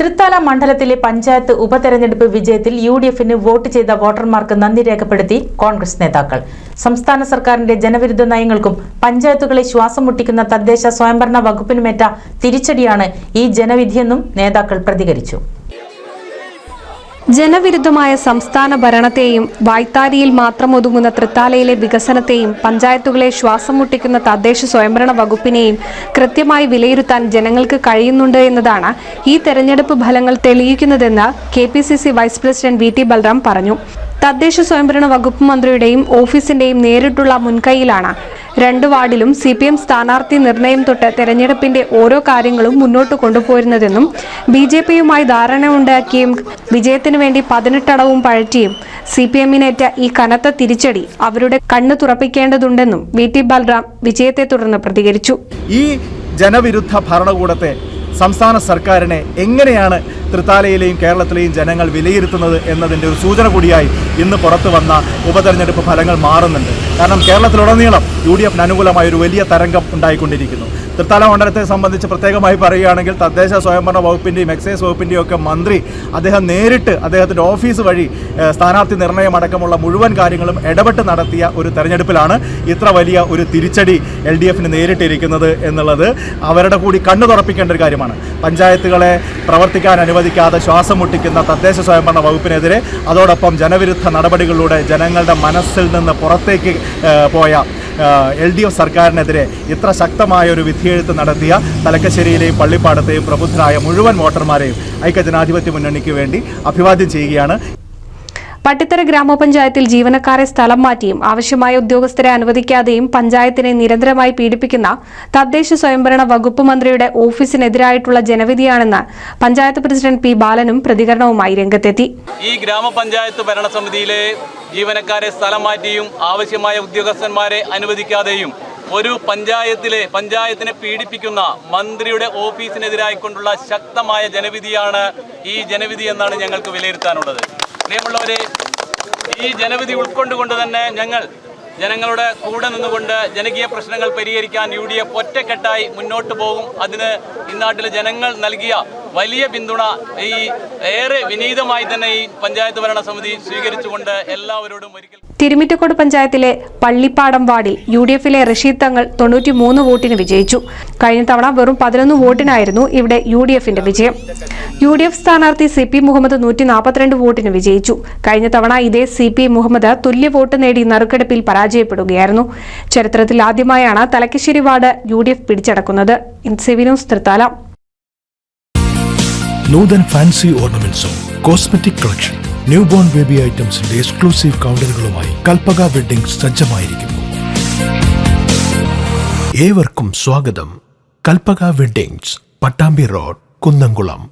തൃത്താല മണ്ഡലത്തിലെ പഞ്ചായത്ത് ഉപതെരഞ്ഞെടുപ്പ് വിജയത്തിൽ യു ഡി എഫിന് വോട്ട് ചെയ്ത വോട്ടർമാർക്ക് നന്ദി രേഖപ്പെടുത്തി കോൺഗ്രസ് നേതാക്കൾ. സംസ്ഥാന സർക്കാരിന്റെ ജനവിരുദ്ധ നയങ്ങൾക്കും പഞ്ചായത്തുകളെ ശ്വാസം മുട്ടിക്കുന്ന തദ്ദേശ സ്വയംഭരണ വകുപ്പിനുമേറ്റ തിരിച്ചടിയാണ് ഈ ജനവിധിയെന്നും നേതാക്കൾ പ്രതികരിച്ചു. ജനവിരുദ്ധമായ സംസ്ഥാന ഭരണത്തെയും വായ്ത്താരിയിൽ മാത്രം ഒതുങ്ങുന്ന തൃത്താലയിലെ വികസനത്തെയും പഞ്ചായത്തുകളെ ശ്വാസം മുട്ടിക്കുന്ന തദ്ദേശ സ്വയംഭരണ വകുപ്പിനെയും കൃത്യമായി വിലയിരുത്താൻ ജനങ്ങൾക്ക് കഴിയുന്നുണ്ട് എന്നതാണ് ഈ തെരഞ്ഞെടുപ്പ് ഫലങ്ങൾ തെളിയിക്കുന്നതെന്ന് K vice president V T Balram പറഞ്ഞു. തദ്ദേശ സ്വയംഭരണ വകുപ്പ് മന്ത്രിയുടെയും ഓഫീസിന്റെയും നേരിട്ടുള്ള മുൻകൈയിലാണ് രണ്ട് വാർഡിലും സി പി എം സ്ഥാനാർത്ഥി നിർണയം തൊട്ട് തെരഞ്ഞെടുപ്പിന്റെ ഓരോ കാര്യങ്ങളും മുന്നോട്ട് കൊണ്ടുപോയിരുന്നതെന്നും ബി ജെ പിയുമായി ധാരണ ഉണ്ടാക്കിയും വിജയത്തിനു വേണ്ടി പതിനെട്ടടവും പഴറ്റിയും സി പി എമ്മിനേറ്റ ഈ കനത്ത തിരിച്ചടി അവരുടെ കണ്ണു തുറപ്പിക്കേണ്ടതുണ്ടെന്നും വി ടി ബാലറാം വിജയത്തെ തുടർന്ന് പ്രതികരിച്ചു. ഈ ജനവിരുദ്ധ ഭരണകൂടത്തെ സംസ്ഥാന സർക്കാരിനെ എങ്ങനെയാണ് തൃത്താലയിലെയും കേരളത്തിലെയും ജനങ്ങൾ വിലയിരുത്തുന്നത് എന്നതിന്റെ ഒരു സൂചന കൂടിയായി ഇന്ന് പുറത്തു വന്ന ഉപതെരഞ്ഞെടുപ്പ് ഫലങ്ങൾ മാറുന്നുണ്ട്. കാരണം കേരളത്തിലുടനീളം യു ഡി എഫിന് അനുകൂലമായ ഒരു വലിയ തരംഗം ഉണ്ടായിക്കൊണ്ടിരിക്കുന്നു. തൃത്താല മണ്ഡലത്തെ സംബന്ധിച്ച് പ്രത്യേകമായി പറയുകയാണെങ്കിൽ തദ്ദേശ സ്വയംഭരണ വകുപ്പിന്റെയും എക്സൈസ് വകുപ്പിന്റെയും ഒക്കെ മന്ത്രി അദ്ദേഹം നേരിട്ട് അദ്ദേഹത്തിന്റെ ഓഫീസ് വഴി സ്ഥാനാർത്ഥി നിർണയം അടക്കമുള്ള മുഴുവൻ കാര്യങ്ങളും ഇടപെട്ട് നടത്തിയ ഒരു തെരഞ്ഞെടുപ്പിലാണ് ഇത്ര വലിയ ഒരു തിരിച്ചടി എൽ ഡി എഫിന് നേരിട്ടിരിക്കുന്നത് എന്നുള്ളത്. അവരുടെ കൂടി കണ്ണു തുറപ്പിക്കേണ്ട ഒരു കാര്യമാണ്. പഞ്ചായത്തുകളെ പ്രവർത്തിക്കാൻ അനുവദിക്കാതെ ശ്വാസം മുട്ടിക്കുന്ന തദ്ദേശ സ്വയംഭരണ വകുപ്പിനെതിരെ അതോടൊപ്പം ജനവിരുദ്ധ നടപടികളിലൂടെ ജനങ്ങളുടെ മനസ്സിൽ നിന്ന് പുറത്തേക്ക് പോയ എൽ ഡി എഫ് സർക്കാരിനെതിരെ ഇത്ര ശക്തമായ ഒരു വിധിയെഴുത്ത് നടത്തിയ തലക്കശ്ശേരിയിലെയും പള്ളിപ്പാടത്തെയും പ്രബുദ്ധരായ മുഴുവൻ വോട്ടർമാരെയും ഐക്യജനാധിപത്യ മുന്നണിക്ക് വേണ്ടി അഭിവാദ്യം ചെയ്യുകയാണ്. പട്ടിത്തറ ഗ്രാമപഞ്ചായത്തിൽ ജീവനക്കാരെ സ്ഥലം മാറ്റിയും ആവശ്യമായ ഉദ്യോഗസ്ഥരെ അനുവദിക്കാതെയും പഞ്ചായത്തിനെ നിരന്തരമായി പീഡിപ്പിക്കുന്ന തദ്ദേശ സ്വയംഭരണ വകുപ്പ് മന്ത്രിയുടെ ഓഫീസിനെതിരായിട്ടുള്ള ജനവിധിയാണെന്ന് പഞ്ചായത്ത് പ്രസിഡന്റ് പി ബാലനും പ്രതികരണവുമായി രംഗത്തെത്തി. ഈ ഗ്രാമപഞ്ചായത്ത് ഭരണസമിതിയിലെ ജീവനക്കാരെ സ്ഥലം മാറ്റിയും ആവശ്യമായ ഉദ്യോഗസ്ഥന്മാരെ അനുവദിക്കാതെയും ഒരു പഞ്ചായത്തിലെ പഞ്ചായത്തിനെ പീഡിപ്പിക്കുന്ന മന്ത്രിയുടെ ഓഫീസിനെതിരായിക്കൊണ്ടുള്ള ശക്തമായ ജനവിധിയാണ് ഈ ജനവിധി എന്നാണ് ഞങ്ങൾക്ക് വിലയിരുത്താനുള്ളത്. പ്രിയമുള്ളവരെ ഈ ജനവിധി ഉൾക്കൊണ്ടുകൊണ്ട് തന്നെ ഞങ്ങൾ ജനങ്ങളുടെ കൂടെ നിന്നുകൊണ്ട് ജനകീയ പ്രശ്നങ്ങൾ പരിഹരിക്കാൻ യു ഡി എഫ് ഒറ്റക്കെട്ടായി മുന്നോട്ട് പോകും. അതിന് ഇന്നാട്ടിലെ ജനങ്ങൾ നൽകിയ വലിയ പിന്തുണ ഈ ഏറെ വിനീതമായി തന്നെ ഈ പഞ്ചായത്ത് ഭരണ സമിതി സ്വീകരിച്ചുകൊണ്ട് എല്ലാവരോടും ഒരിക്കൽ തിരുമിറ്റക്കോട് പഞ്ചായത്തിലെ പള്ളിപ്പാടം വാർഡിൽ യു ഡി എഫിലെ റഷീദ് തങ്ങൾ തൊണ്ണൂറ്റി മൂന്ന് വോട്ടിന് വിജയിച്ചു. കഴിഞ്ഞ തവണ വെറും പതിനൊന്ന് വോട്ടിനായിരുന്നു ഇവിടെ യു ഡി എഫിന്റെ വിജയം. യു ഡി എഫ് സ്ഥാനാർത്ഥി സി പി മുഹമ്മദ് നൂറ്റി നാൽപ്പത്തിരണ്ട് വോട്ടിന് വിജയിച്ചു. കഴിഞ്ഞ തവണ ഇതേ സി പി മുഹമ്മദ് തുല്യ വോട്ട് നേടി നറുക്കെടുപ്പിൽ പരാജയപ്പെടുകയായിരുന്നു. ചരിത്രത്തിൽ ആദ്യമായാണ് Thalakkassery ward U D F പിടിച്ചടക്കുന്നത് Nutan fancy ഓർണമെന്റ്സും cosmetic collection new born baby ഐറ്റംസിന്റെ exclusive കൗണ്ടറുകളുമായി കൽപ്പക വെഡിംഗ് സജ്ജമായിരിക്കുന്നു. ഏവർക്കും സ്വാഗതം. Kalpaka weddings Pattambi road Kunnamkulam.